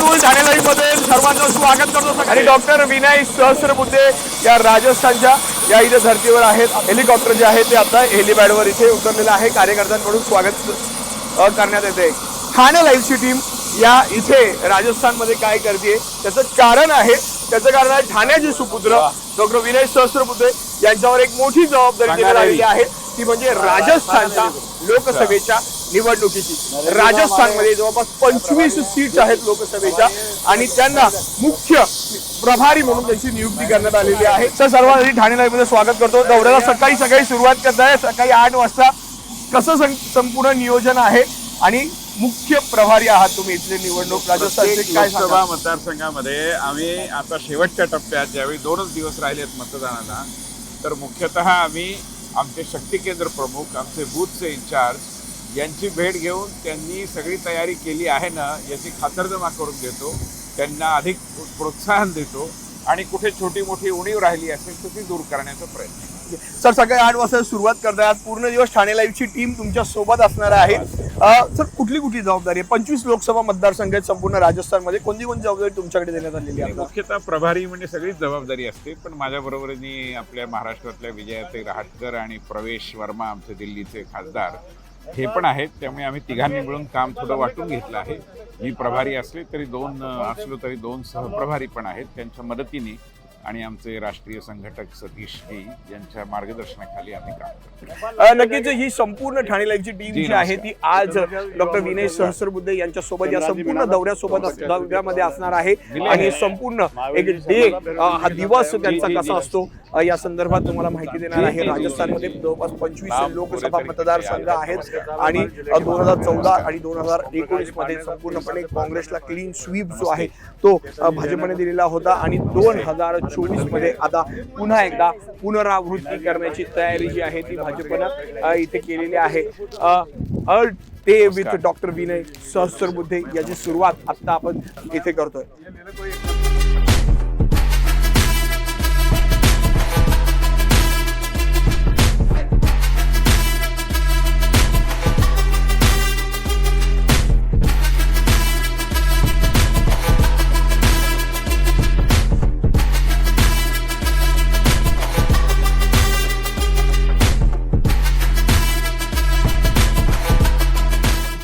अतुल ठाणे मध्ये सर्वांचं स्वागत करतो आणि डॉक्टर विनय सहस्रबुद्धे या राजस्थानच्या या इथे धर्तीवर आहेत. हेलिकॉप्टर जे आहे ते आता हेलिपॅडवर इथे उतरलेलं आहे. कार्यकर्त्यांकडून स्वागत करण्यात येते. ठाणे लाईव्हची टीम या इथे राजस्थानमध्ये काय करते त्याचं कारण आहे त्याचं कारण आहे ठाण्याचे सुपुत्र डॉक्टर विनय सहस्रबुद्धे यांच्यावर एक मोठी जबाबदारी आलेली आहे. ती म्हणजे राजस्थानच्या लोकसभेच्या निवडणुकीची. राजस्थानमध्ये जवळपास पंचवीस सीट आहेत लोकसभेच्या आणि त्यांना मुख्य प्रभारी म्हणून त्यांची नियुक्ती करण्यात आलेली आहे. तर सर्वांसाठी ठाणे लाईव्हमध्ये स्वागत करतो. दौऱ्याला सकाळी सकाळी सुरुवात करत आहे सकाळी आठ वाजता कसं संपूर्ण नियोजन आहे आणि मुख्य प्रभारी आहात तुम्ही इथले निवडणूक राजस्थानचे लोकसभा सांगाल? मतदारसंघामध्ये आम्ही आता शेवटच्या टप्प्यात ज्यावेळी दोनच दिवस राहिलेत मतदानाला तर मुख्यतः आम्ही आमचे शक्ती केंद्र प्रमुख आमचे बूथचे इन्चार्ज यांची भेट घेऊन त्यांनी सगळी तयारी केली आहे ना याची खातरजमा करून घेतो त्यांना अधिक प्रोत्साहन देतो. आणि कुठे छोटी मोठी उणीव राहिली असेल तर ती दूर करण्याचा प्रयत्न सर सकाळी आठ वाजता सुरुवात करतात पूर्ण दिवस ठाणे लाईव्हची टीम तुमच्यासोबत असणार आहे. सर कुठली कुठली जबाबदारी आहे? पंचवीस लोकसभा मतदारसंघ आहेत संपूर्ण राजस्थानमध्ये कोणती कोणती जबाबदारी तुमच्याकडे देण्यात आलेली आहे? मुख्यतः प्रभारी म्हणजे सगळीच जबाबदारी असते पण माझ्या बरोबरीने आपल्या महाराष्ट्रातल्या विजयाचे रहाटकर आणि प्रवेश वर्मा आमचे दिल्लीचे खासदार हे पण आहेत. त्यामुळे आम्ही तिघांनी मिळून काम थोडं वाटून घेतलं आहे. मी प्रभारी असले तरी दोन असलो तरी दोन सहप्रभारी पण आहेत. त्यांच्या मदतीने आणि आमचे राष्ट्रीय संघटक सतीश जी यांच्या मार्गदर्शनाखाली आम्ही काम करतो. नक्कीच ही संपूर्ण ठाणे लाईव्हची टीम जी, जी आहे. ती आज डॉक्टर विनय सहस्रबुद्धे यांच्या सोबत या संपूर्ण दौऱ्यासोबत दौऱ्यामध्ये असणार आहे. आणि संपूर्ण एक डे हा दिवस त्यांचा जी, जी, कसा जी. असतो? या संदर्भात तुम्हाला माहिती देणार आहे. राजस्थानमध्ये जवळपास पंचवीस लोकसभा मतदारसंघ? आहेत आणि दोन हजार चौदा आणि दोन हजार एकोणीसमध्ये संपूर्णपणे काँग्रेसला क्लीन स्वीप जो आहे तो भाजपने दिलेला होता आणि दोन हजार चोवीसमध्ये आता पुन्हा एकदा पुनरावृत्ती करण्याची तयारी जी आहे ती भाजपनं इथे केलेली आहे. ते विथ डॉक्टर विनय सहस्रबुद्धे याची सुरुवात आता आपण इथे करतोय.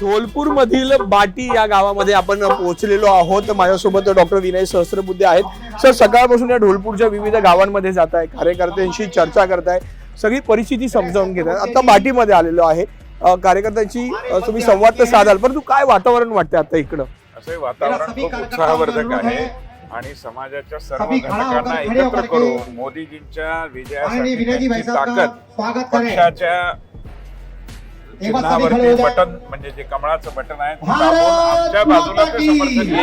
ढोलपूर मधील बाटी या गावामध्ये आपण पोहोचलेलो आहोत. माझ्यासोबत डॉक्टर विनय सहस्रबुद्धे आहेत. सर सकाळपासून या ढोलपूरच्या विविध गावांमध्ये जात आहे. कार्यकर्त्यांशी चर्चा करताय सगळी परिस्थिती समजावून घेत आहे. आता बाटीमध्ये आलेलो आहे. अ, तुम्ही संवाद तर साधाल परंतु काय वातावरण वाटतंय आता इकडं? असे वातावरण खूप उत्साहवर्धक आहे. आणि समाजाच्या सर्व घटकांना एकत्र करून मोदीजींच्या विजयासाठी ताकद पक्षाच्या चिन्हावरती बटन म्हणजे जे कमळाचं बटन आहे आमच्या बाजूला ते समर्थन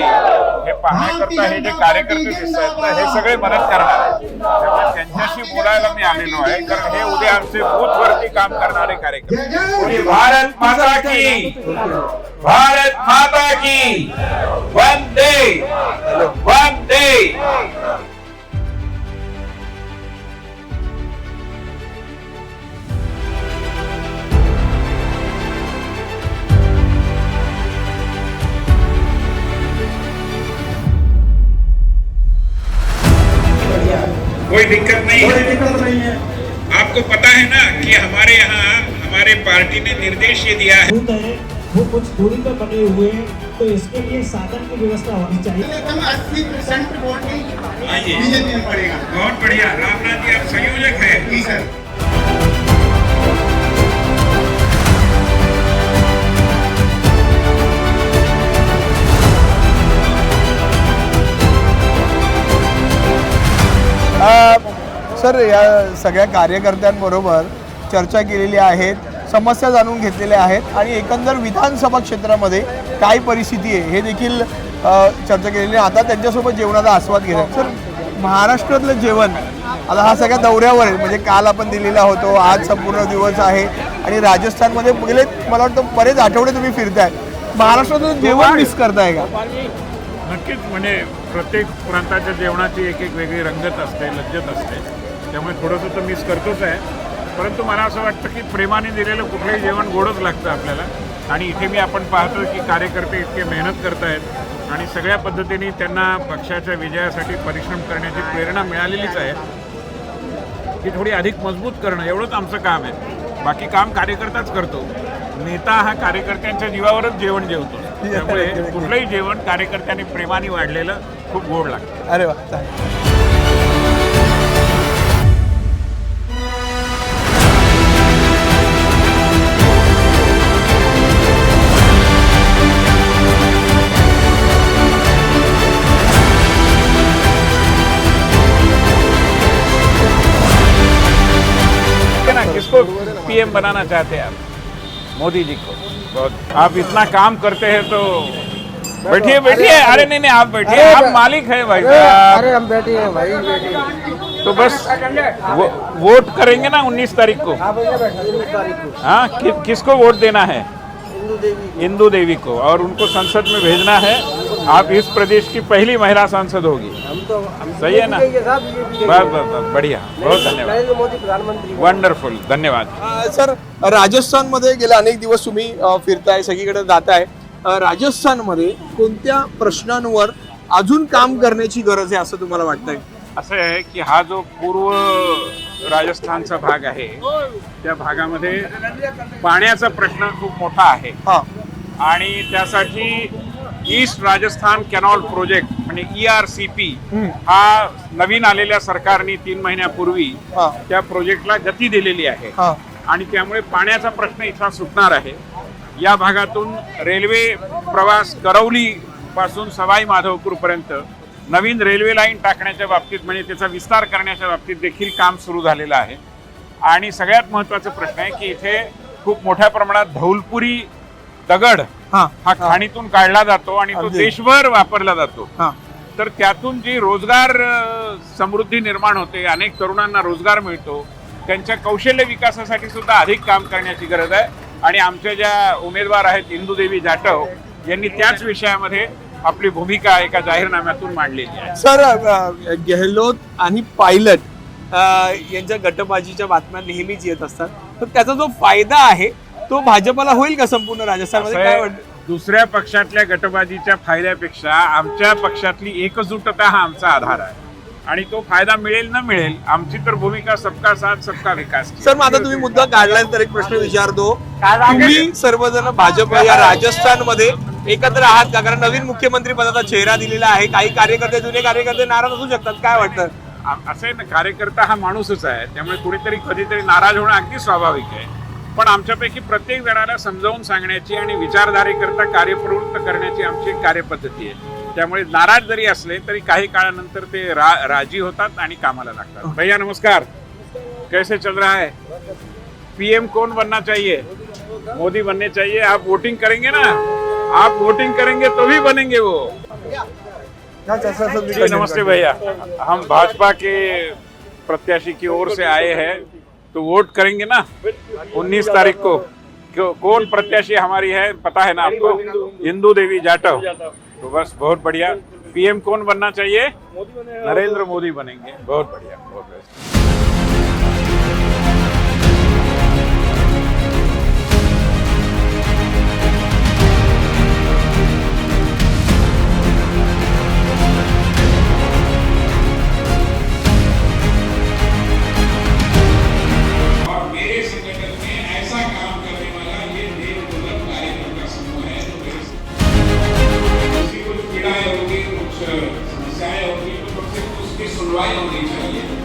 हे पाहण्याकरता हे जे कार्यकर्ते दिसत आहेत ना हे सगळे मदत करणार आहेत. त्यामुळे त्यांच्याशी बोलायला मी आलेलो आहे कारण हे उद्या आमचे बूथवरती काम करणारे कार्यकर्ते. भारत माता की? भारत माता की? वंदे. वंदे. कोई दिक्कत नहीं है। आपको पता है ना कि हमारे यहाँ हमारे पार्टी ने निर्देश ये दिया है। वो कुछ दूरी पर बने हुए हैं तो इसके लिए साधन की व्यवस्था होनी चाहिए। कम अस्सी परसेंट वोट आइए। बीजेपी में पड़ेगा। बहुत बढ़िया। रामनाथ जी आप संयोजक है। जी सर। सर या सगळ्या कार्यकर्त्यांबरोबर चर्चा केलेली आहेत समस्या जाणून घेतलेल्या आहेत आणि एकंदर विधानसभा क्षेत्रामध्ये काय परिस्थिती आहे हे देखील चर्चा केलेली आहे. आता त्यांच्यासोबत जेवणाचा आस्वाद घेतला सर महाराष्ट्रातलं जेवण आता हा सगळ्या दौऱ्यावर आहे. म्हणजे काल आपण दिलेला होतो आज संपूर्ण दिवस आहे आणि राजस्थानमध्ये गेले मला वाटतं बरेच आठवडे तुम्ही फिरताय. महाराष्ट्रातलं जेवण मिस करताय का? नक्कीच म्हणजे प्रत्येक प्रांताच्या जेवणाची एक एक वेगळी रंगत असते लज्जत असते. त्यामुळे थोडंसं तर मिस करतोच आहे. परंतु मला असं वाटतं की प्रेमाने दिलेलं कुठलंही जेवण गोडच लागतं आपल्याला. आणि इथे मी आपण पाहतो की कार्यकर्ते इतके मेहनत करतायत आणि सगळ्या पद्धतीने त्यांना पक्षाच्या विजयासाठी परिश्रम करण्याची प्रेरणा मिळालेलीच आहे. ती थोडी अधिक मजबूत करणं एवढंच आमचं काम आहे. बाकी काम कार्यकर्ताच करतो. नेता हा कार्यकर्त्यांच्या जीवावरच जेवण जेवतो. त्यामुळे कुठलंही जेवण कार्यकर्त्यांनी प्रेमाने वाढलेलं खूप गोड लागतं अरे वा चालेल. है ना किसको पीएम बनाना चाहते हैं आप? मोदी जी को। बहुत आप इतना काम करते हैं तो बैठिए बैठिए। अरे नहीं नहीं आप बैठिए। आप मालिक है भाई साहब। अरे हम बैठे हैं भाई बैठे तो बस वो, वोट करेंगे ना 19 तारीख को। आप भैया बैठा उन्नीस तारीख को। हाँ कि, किसको वोट देना है? हिंदू देवी इंदू देवी को। और उनको संसद में भेजना है। आप इस प्रदेश की पहली महिला सांसद होगी। हम तो हम सही है ना? बस बस बस बढ़िया। बहुत धन्यवाद। नरेंद्र मोदी प्रधानमंत्री वंडरफुल धन्यवाद। सर राजस्थानमध्ये गेले अनेक दिवस तुम्ही अ, फिरताय सगळीकडे जाताय. अ, राजस्थानमध्ये कोणत्या प्रश्नांवर अजून काम करण्याची गरज आहे असं तुम्हाला वाटतंय? असं आहे की हा जो पूर्व राजस्थानचा भाग आहे त्या भागामध्ये पाण्याचा प्रश्न खूप मोठा आहे. हा. आणि त्यासाठी ईस्ट राजस्थान कॅनॉल प्रोजेक्ट म्हणजे ई आर सी पी हा नवीन आलेल्या सरकारने तीन महिन्यापूर्वी त्या प्रोजेक्टला गती दिलेली आहे. आणि त्यामुळे पाण्याचा प्रश्न इथला सुटणार आहे. या भागातून रेल्वे प्रवास करवली पासून सवाई माधवपूर पर्यंत. नवीन रेल्वे लाईन टाकण्याच्या बाबतीत म्हणजे त्याचा विस्तार करण्याच्या बाबतीत देखील काम सुरू झालेलं आहे. आणि सगळ्यात महत्त्वाचा प्रश्न आहे की इथे खूप मोठ्या प्रमाणात धौलपुरी दगड हा. खाणीतून काढला जातो आणि तो. देशभर वापरला जातो. तर त्यातून जी रोजगार समृद्धी निर्माण होते अनेक तरुणांना रोजगार मिळतो त्यांच्या कौशल्य विकासासाठी सुद्धा अधिक काम करण्याची गरज आहे. आणि आमच्या ज्या उमेदवार आहेत इंदुदेवी जाटव यांनी त्याच विषयामध्ये आपली भूमिका एका जाहीरनाम्यातून मांडलेली आहे. सर गेहलोत आणि पायलट यांच्या गटबाजीच्या बातम्या नेहमीच येत असतात. तर त्याचा जो फायदा आहे तो भाजपला होईल का संपूर्ण राजस्थानमध्ये असं काय वाटतं? दुसऱ्या पक्षातल्या गटबाजीच्या फायद्यापेक्षा आमच्या पक्षातली एकजुटता हा आमचा आधार आहे. आणि तो फायदा मिळेल न मिळेल आमची तर भूमिका सबका साथ सबका विकास की. सर मग आता तुम्ही मुद्दा काढलाय तर एक प्रश्न विचारतो तुम्ही सर्वजण भाजप या राजस्थानमध्ये एकत्र आहात का? कारण नवीन मुख्यमंत्री पदाचा चेहरा दिलेला आहे. काही कार्यकर्ते जुने कार्यकर्ते नाराज असू शकतात. काय वाटतं? असं आहे ना कार्यकर्ता हा माणूसच आहे. त्यामुळे कुणीतरी कधीतरी नाराज होणं अगदी स्वाभाविक आहे. पण आमच्यापैकी प्रत्येक जणाला समजावून सांगण्याची आणि विचारधारेकरता कार्यप्रवृत्त करण्याची आमची एक कार्यपद्धती आहे. त्यामुळे नाराज जरी असले तरी काही काळानंतर ते रा राजी होतात आणि कामाला लागतात. भैया नमस्कार. कैसे चल रहा है? पीएम कौन बनना चाहिए? मोदी बनने चाहिए. आप वोटिंग करेंगे ना? आप वोटिंग करेंगे तो भी बनेंगे वो. जी नमस्ते भैया. हम भाजपा के प्रत्याशी की ओर से आए हैं. तो वोट करेंगे ना? 19 तारीख को. कौन प्रत्याशी हमारी है? पता है ना आपको? इंदू देवी जाटव. तो बस बहुत बढ़िया। पीएम कौन बनना चाहिए? नरेंद्र मोदी बनेंगे। बहुत बढ़िया बहुत बढ़िया right on the here.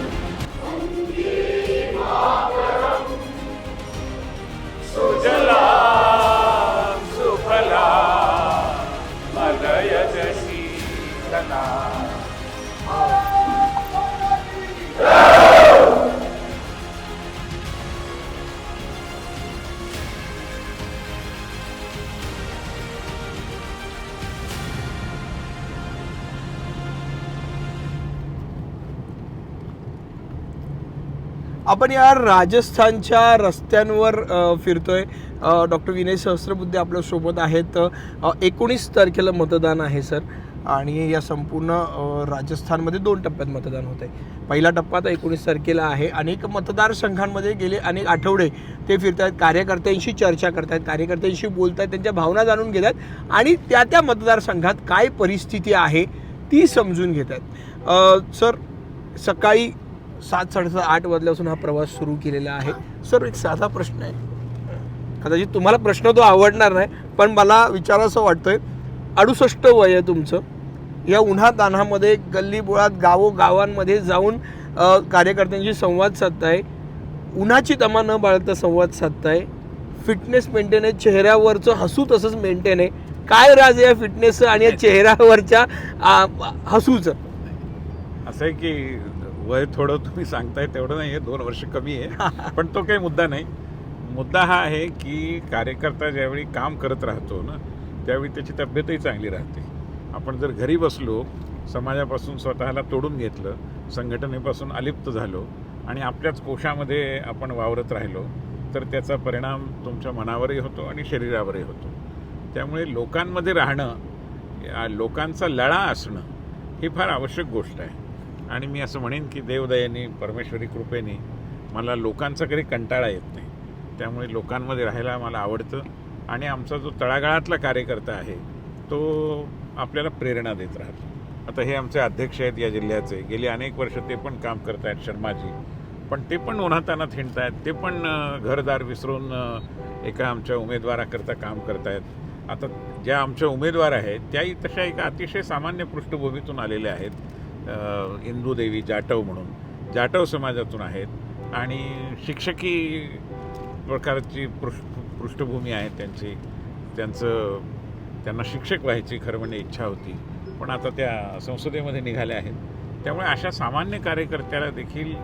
आपण या राजस्थानच्या रस्त्यांवर फिरतोय. डॉक्टर विनय सहस्त्रबुद्धे आपल्यासोबत आहेत. एकोणीस तारखेला मतदान आहे सर. आणि या संपूर्ण राजस्थानमध्ये दोन टप्प्यात मतदान होत आहे पहिला टप्पा आता एकोणीस तारखेला आहे. अनेक मतदारसंघांमध्ये गेले अनेक आठवडे ते फिरत आहेत कार्यकर्त्यांशी चर्चा करत आहेत कार्यकर्त्यांशी बोलत आहेत त्यांच्या भावना जाणून घेत आहेत आणि त्या त्या मतदारसंघात काय परिस्थिती आहे ती समजून घेत आहेत सर सकाळी सात साडेसात आठ वाजल्यापासून हा प्रवास सुरू केलेला आहे. सर एक साधा प्रश्न आहे. कदाचित तुम्हाला प्रश्न तो आवडणार नाही पण मला विचारावंसं वाटतंय अडुसष्ट वय आहे तुमचं. या उन्हा तान्हामध्ये गल्लीबोळात गावोगावांमध्ये जाऊन कार्यकर्त्यांशी संवाद साधताय. उन्हाची तमा न बाळगता संवाद साधताय. फिटनेस मेंटेन आहे. चेहऱ्यावरचं हसू तसंच मेंटेन आहे. काय राज आहे या फिटनेसचं आणि या चेहऱ्यावरच्या हसूचं? असं आहे की वय थोडं तुम्ही सांगताय तेवढं नाही आहे दोन वर्ष कमी आहे. पण तो काही मुद्दा नाही. मुद्दा हा आहे की कार्यकर्ता ज्यावेळी काम करत राहतो ना त्यावेळी त्याची तब्येतही चांगली राहते. आपण जर घरी बसलो समाजापासून स्वतःला तोडून घेतलं संघटनेपासून अलिप्त झालो आणि आपल्याच कोशामध्ये आपण वावरत राहिलो तर त्याचा परिणाम तुमच्या मनावरही होतो आणि शरीरावरही होतो. त्यामुळे लोकांमध्ये राहणं लोकांचा लळा असणं ही फार आवश्यक गोष्ट आहे. आणि मी असं म्हणेन की देवदयाने परमेश्वरी कृपेने मला लोकांचा कधी कंटाळा येत नाही. त्यामुळे लोकांमध्ये राहायला मला आवडतं आणि आमचा जो तळागाळातला कार्यकर्ता आहे तो आपल्याला प्रेरणा देत राहतो. आता हे आमचे अध्यक्ष आहेत या जिल्ह्याचे. गेली अनेक वर्ष ते पण काम करत आहेत शर्माजी. पण ते पण उन्हातानात हिंडत आहेत ते पण घरदार विसरून एका आमच्या उमेदवाराकरता काम करतायत. आता ज्या आमच्या उमेदवार आहेत त्याही तशा एका अतिशय सामान्य पृष्ठभूमीतून आलेल्या आहेत. इंदुदेवी जाटव म्हणून. जाटव समाजातून आहेत आणि शिक्षकी प्रकारची पृष्ठ पृष्ठभूमी आहे त्यांची. त्यांचं त्यांना शिक्षक व्हायची खरं म्हणजे इच्छा होती. पण आता त्या संसदेमध्ये निघाल्या आहेत. त्यामुळे अशा सामान्य कार्यकर्त्याला देखील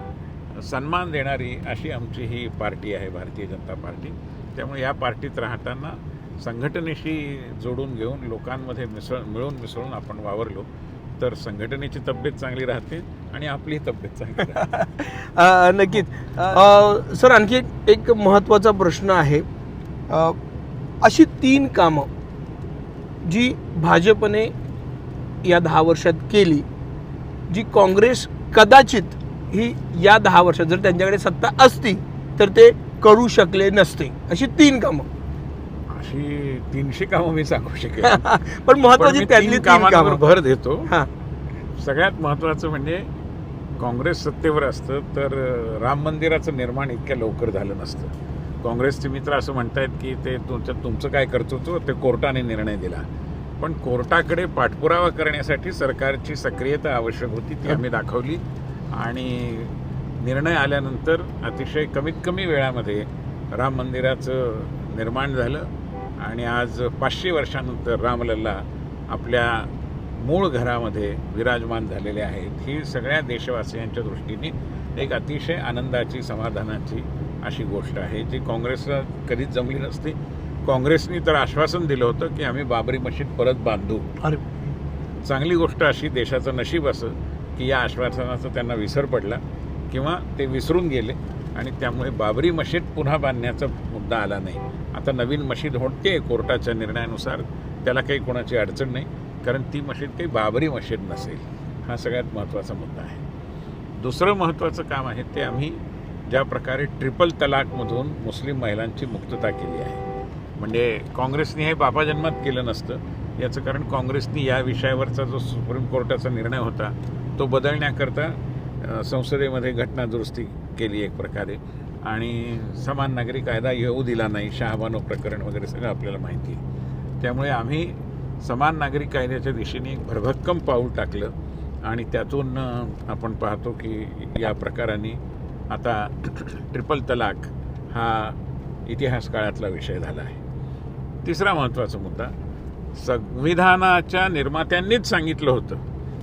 सन्मान देणारी अशी आमची ही पार्टी आहे भारतीय जनता पार्टी. त्यामुळे या पार्टीत राहताना संघटनेशी जोडून घेऊन लोकांमध्ये मिसळ मिळून मिसळून आपण वावरलो. तर संघटनेची तब्येत चांगली राहते आणि आपली तब्येत चांगली नक्कीच. सर आणखी एक- महत्त्वाचा प्रश्न आहे. अशी तीन कामं जी भाजपने या दहा वर्षात केली जी काँग्रेस कदाचित ही या दहा वर्षात जर त्यांच्याकडे सत्ता असती तर ते करू शकले नसते. अशी तीन कामं. अशी तीनशे कामं मी सांगू शकेन. पण महत्वाची त्यातली तीन कामांवर कामं. भर देतो. सगळ्यात महत्त्वाचं म्हणजे काँग्रेस सत्तेवर असतं तर राम मंदिराचं निर्माण इतक्या लवकर झालं नसतं. काँग्रेसचे मित्र असं म्हणतायत की ते तुमचं तुमचं काय कर्तृत्व? ते कोर्टाने निर्णय दिला. पण कोर्टाकडे पाठपुरावा करण्यासाठी सरकारची सक्रियता आवश्यक होती ती आम्ही दाखवली. आणि निर्णय आल्यानंतर अतिशय कमीत कमी वेळामध्ये राम मंदिराचं निर्माण झालं. आणि आज पाचशे वर्षानंतर रामलल्ला आपल्या मूळ घरामध्ये विराजमान झालेले आहेत. ही सगळ्या देशवासियांच्या दृष्टीने एक अतिशय आनंदाची समाधानाची अशी गोष्ट आहे जी काँग्रेसला कधीच जमली नसती. काँग्रेसनी तर आश्वासन दिलं होतं की आम्ही बाबरी मशीद परत बांधू. अरे. चांगली गोष्ट अशी देशाचं नशीब असं की या आश्वासनाचा त्यांना विसर पडला किंवा ते विसरून गेले. आणि त्यामुळे बाबरी मशीद पुन्हा बांधण्याचा मुद्दा आला नाही. आता नवीन मशीद होते कोर्टाच्या निर्णयानुसार त्याला काही कोणाची अडचण नाही कारण ती मशीद काही बाबरी मशीद नसेल. हा सगळ्यात महत्त्वाचा मुद्दा आहे. दुसरं महत्त्वाचं काम आहे ते आम्ही ज्या प्रकारे ट्रिपल तलाकमधून मुस्लिम महिलांची मुक्तता केली आहे. म्हणजे काँग्रेसने हे बाबा जन्मात केलं नसतं. याचं कारण काँग्रेसनी या विषयावरचा जो सुप्रीम कोर्टाचा निर्णय होता तो बदलण्याकरता संसदेमध्ये घटना दुरुस्ती केली एक प्रकारे. आणि समान नागरी कायदा येऊ दिला नाही शहाबानो प्रकरण वगैरे सगळं आपल्याला माहिती आहे. त्यामुळे आम्ही समान नागरी कायद्याच्या दिशेने एक भरभक्कम पाऊल टाकलं आणि त्यातून आपण पाहतो की या प्रकाराने आता ट्रिपल तलाक हा इतिहास काळातला विषय झाला आहे. तिसरा महत्त्वाचा मुद्दा संविधानाच्या निर्मात्यांनीच सांगितलं होतं.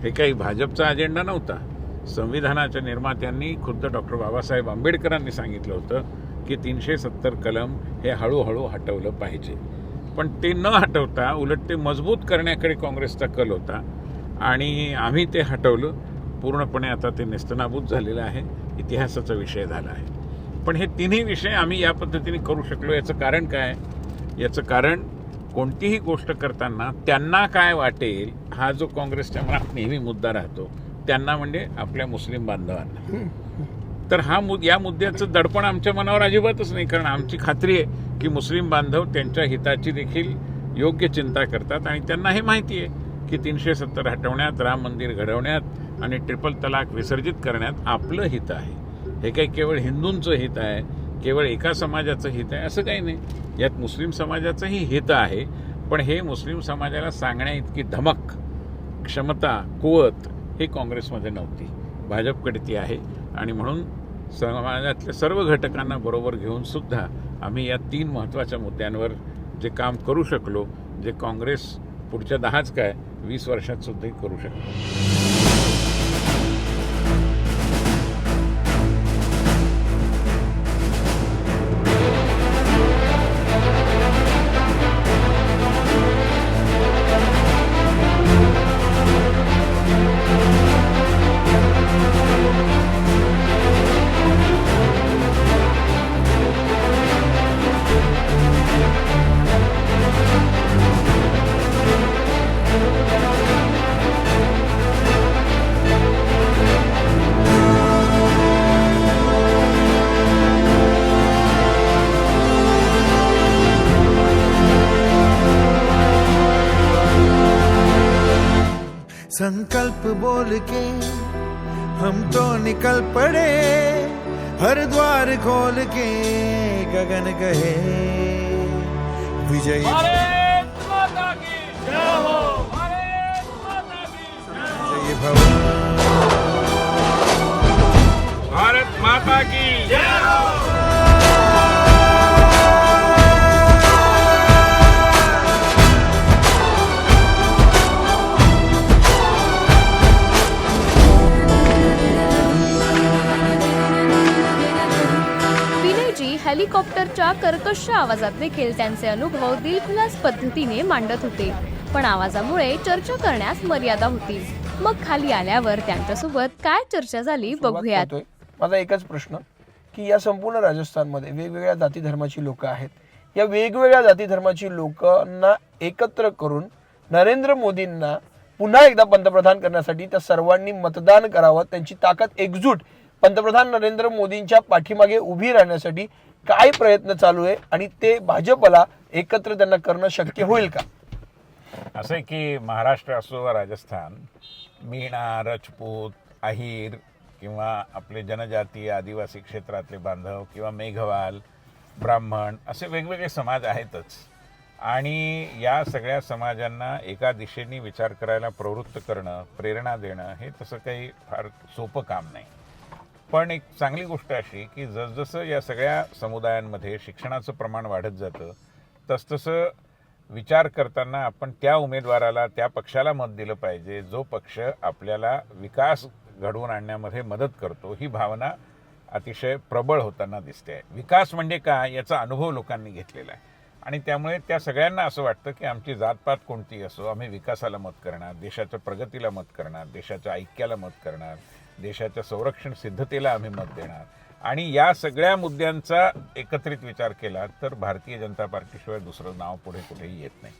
हे काही भाजपचा अजेंडा नव्हता. संविधानाच्या निर्मात्यांनी खुद्द डॉक्टर बाबासाहेब आंबेडकरांनी सांगितलं होतं की तीनशे सत्तर कलम हे हळूहळू हटवलं पाहिजे. पण ते न हटवता उलट ते मजबूत करण्याकडे काँग्रेसचा कल होता आणि आम्ही ते हटवलं. पूर्णपणे आता ते नेस्तनाबूत झालेलं आहे. इतिहासाचा विषय झाला आहे. पण हे तिन्ही विषय आम्ही या पद्धतीने करू शकलो. याचं कारण काय? याचं कारण कोणतीही गोष्ट करताना त्यांना काय वाटेल हा जो काँग्रेसच्या मनात नेहमी मुद्दा राहतो त्यांना म्हणजे आपल्या मुस्लिम बांधवांना. तर हा मुद या मुद्द्याचं दडपण आमच्या मनावर अजिबातच नाही कारण आमची खात्री आहे की मुस्लिम बांधव त्यांच्या हिताची देखील योग्य चिंता करतात आणि त्यांना हे माहिती आहे की तीनशे सत्तर हटवण्यात राम मंदिर घडवण्यात आणि ट्रिपल तलाक विसर्जित करण्यात आपलं हित आहे. हे काही केवळ हिंदूंचं हित आहे केवळ एका समाजाचं हित आहे असं काही नाही. यात मुस्लिम समाजाचंही हित आहे पण हे मुस्लिम समाजाला सांगण्या इतकी धमक क्षमता कुवत हे काँग्रेसमध्ये नव्हती. भाजपकडे ती आहे. आणि म्हणून समाजातल्या सर्व घटकांना बरोबर घेऊन सुद्धा आम्ही या तीन महत्त्वाच्या मुद्द्यांवर जे काम करू शकलो जे काँग्रेस पुढच्या दहाच काय वीस वर्षात सुद्धा करू शकतो संकल्प बोल के हम तो निकल पड़े हर द्वार खोल के गगन कहे विजय। विजयी भव। भारत माता की विनयजी हेलिकॉप्टरच्या कर्कश आवाजात देखील त्यांचे अनुभव दिलखुलास पद्धतीने मांडत होते. पण आवाजामुळे चर्चा करण्यास मर्यादा होती. मग खाली आल्यावर त्यांच्यासोबत काय चर्चा झाली बघूयात. माझा एकच प्रश्न की या संपूर्ण राजस्थानमध्ये वेगवेगळ्या जाती धर्माची लोक आहेत. या वेगवेगळ्या जाती धर्माची लोकांना एकत्र करून नरेंद्र मोदींना पुन्हा एकदा पंतप्रधान करण्यासाठी त्या सर्वांनी मतदान करावं त्यांची ताकद एकजूट पंतप्रधान नरेंद्र मोदींच्या पाठीमागे उभी राहण्यासाठी काय प्रयत्न चालू आहे आणि ते भाजपला एकत्र त्यांना करणं शक्य होईल का? असं आहे की महाराष्ट्र असो वा राजस्थान मीणा राजपूत अहिर किंवा आपले जनजाती आदिवासी क्षेत्रातले बांधव किंवा मेघवाल ब्राह्मण असे वेगवेगळे समाज आहेतच. आणि या सगळ्या समाजांना एका दिशेने विचार करायला प्रवृत्त करणं प्रेरणा देणं हे तसं काही फार सोपं काम नाही. पण एक चांगली गोष्ट अशी की जसजसं या सगळ्या समुदायांमध्ये शिक्षणाचं प्रमाण वाढत जातं तसतसं विचार करताना आपण त्या उमेदवाराला त्या पक्षाला मत दिलं पाहिजे जो पक्ष आपल्याला विकास घडवून आणण्यामध्ये मदत करतो ही भावना अतिशय प्रबळ होताना दिसते आहे. विकास म्हणजे काय याचा अनुभव लोकांनी घेतलेला आहे. आणि त्यामुळे त्या सगळ्यांना असं वाटतं की आमची जातपात कोणती असो आम्ही विकासाला मत करणार देशाच्या प्रगतीला मत करणार देशाच्या ऐक्याला मत करणार देशाच्या संरक्षण सिद्धतेला आम्ही मत देणार. आणि या सगळ्या मुद्द्यांचा एकत्रित विचार केला तर भारतीय जनता पार्टीशिवाय दुसरं नाव पुढे कुठेही येत नाही.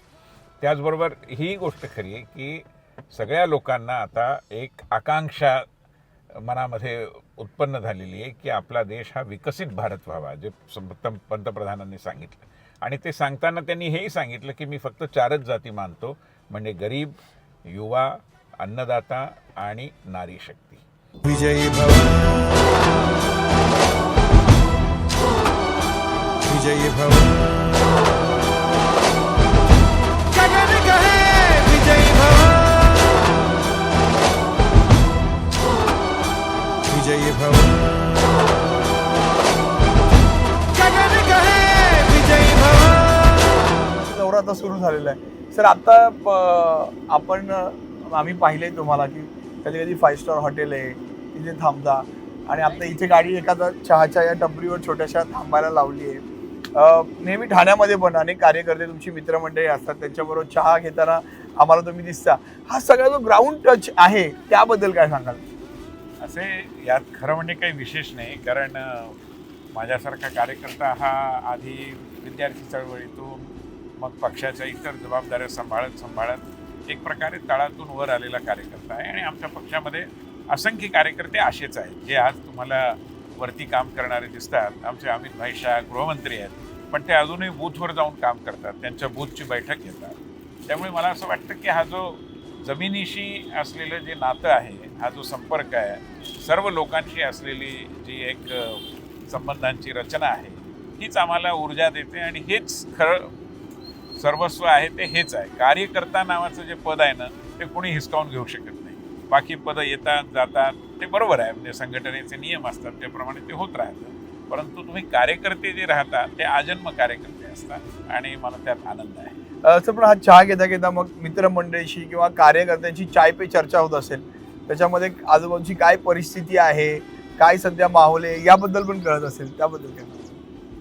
त्याचबरोबर ही गोष्ट खरी आहे की सगळ्या लोकांना आता एक आकांक्षा मनामध्ये उत्पन्न झालेली आहे की आपला देश हा विकसित भारत व्हावा जे सं- पंतप्रधानांनी सांगितलं. आणि ते सांगताना त्यांनी हेही सांगितलं की मी फक्त चारच जाती मानतो म्हणजे गरीब युवा अन्नदाता आणि नारी शक्ती. विजयी भव। विजयी भव। गगन कहे विजयी भव। विजयी भव। कहे विजयी भव। नवरात्र सुरू झालेला आहे. सर आता आपण आम्ही पाहिले तुम्हाला की कधी कधी फाईव्ह स्टार हॉटेल आहे तिथे थांबता. आणि आता इथे गाडी एखादा चहाच्या या टपरीवर छोट्याशा थांबायला लावली आहे. नेहमी ठाण्यामध्ये पण अनेक कार्यकर्ते तुमची मित्रमंडळी असतात त्यांच्याबरोबर चहा घेताना आम्हाला तुम्ही दिसता. हा सगळा जो ग्राउंड टच आहे त्याबद्दल काय सांगाल? असे यात खरं म्हणजे काही विशेष नाही कारण माझ्यासारखा कार्यकर्ता हा आधी विद्यार्थी चळवळीतून मग पक्षाच्या इतर जबाबदाऱ्या सांभाळत सांभाळत एक प्रकारे तळातून वर आलेला कार्यकर्ता आहे आणि आमच्या पक्षामध्ये असंख्य कार्यकर्ते असेच आहेत जे आज तुम्हाला वरती काम करणारे दिसतात. आमचे अमित भाई शाह गृहमंत्री आहेत पण ते अजूनही बूथवर जाऊन काम करतात. त्यांच्या बूथची बैठक घेतात. त्यामुळे मला असं वाटतं की हा जो जमिनीशी असलेलं जे नातं आहे हा जो संपर्क आहे सर्व लोकांशी असलेली जी एक संबंधांची रचना आहे हीच आम्हाला ऊर्जा देते आणि हेच खरं सर्वस्व आहे ते हेच आहे. कार्यकर्ता नावाचं जे पद आहे ना ते कोणी हिसकावून घेऊ शकत नाही. बाकी पदं येतात जातात ते बरोबर आहे. म्हणजे संघटनेचे नियम असतात त्याप्रमाणे ते होत राहतात परंतु तुम्ही कार्यकर्ते जे राहतात ते आजन्म कार्यकर्ते असतात आणि मला त्यात आनंद आहे. असं पण हा चहा घेता घेता मग मित्रमंडळीशी किंवा कार्यकर्त्यांची चाय पे चर्चा होत असेल. त्याच्यामध्ये आजूबाजूची काय परिस्थिती आहे काय सध्या माहोल आहे याबद्दल पण कळत असेल. त्याबद्दल काय?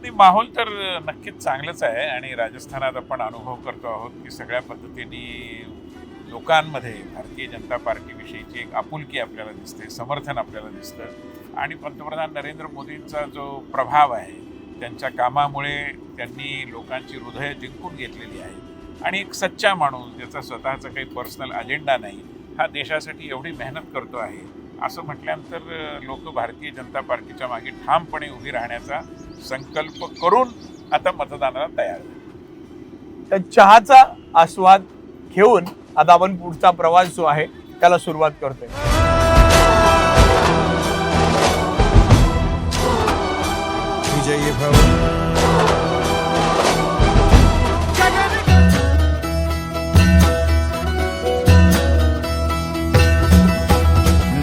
नाही माहोल तर नक्कीच चांगलंच आहे आणि राजस्थानात आपण अनुभव करतो आहोत की सगळ्या पद्धतीने लोकांमध्ये भारतीय जनता पार्टीविषयीची एक आपुलकी आपल्याला दिसते समर्थन आपल्याला दिसतं आणि पंतप्रधान नरेंद्र मोदींचा जो प्रभाव आहे त्यांच्या कामामुळे त्यांनी लोकांची हृदय जिंकून घेतलेली आहे. आणि एक सच्चा माणूस ज्याचा स्वतःचा काही पर्सनल अजेंडा नाही हा देशासाठी एवढी मेहनत करतो आहे असं म्हटल्यानंतर लोक भारतीय जनता पार्टीच्या मागे ठामपणे उभी राहण्याचा संकल्प करून आता मतदानाला तयार झाले. चहाचा आस्वाद घेऊन आता आपण पुढचा प्रवास जो आहे त्याला सुरुवात करतोय. विजयी भव.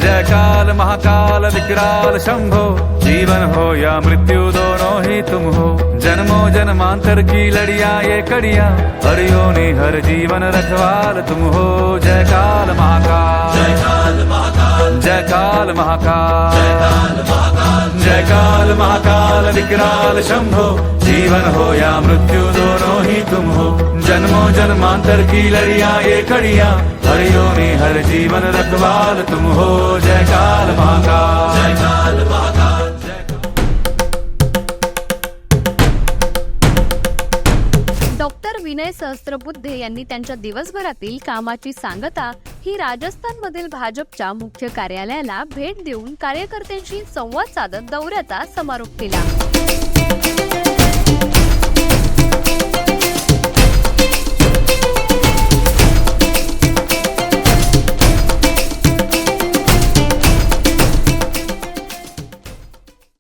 जय काल महाकाल विकराल शंभो। जीवन हो या मृत्यु दोनों ही तुम हो। जन्मो जन्मांतर की लड़िया ये कड़िया। हरियो हर जीवन रखवाल तुम हो। जय काल महाकाल। जय काल महाकाल। जयकाल महाकाल। जयकाल महाकाल विकराल शंभो। जीवन हो या मृत्यु दोनों ही तुम हो। जन्मो जन्मांतर की लड़िया ये कड़िया। हरियो नि हर जीवन रखवाल तुम हो। जयकाल महाकाल जयकाल महाकाल। विनय सहस्त्रबुद्धे यांनी त्यांच्या दिवसभरातील कामाची सांगता ही राजस्थानमधील भाजपच्या मुख्य कार्यालयाला भेट देऊन कार्यकर्त्यांशी संवाद साधत दौऱ्याचा समारोप केला.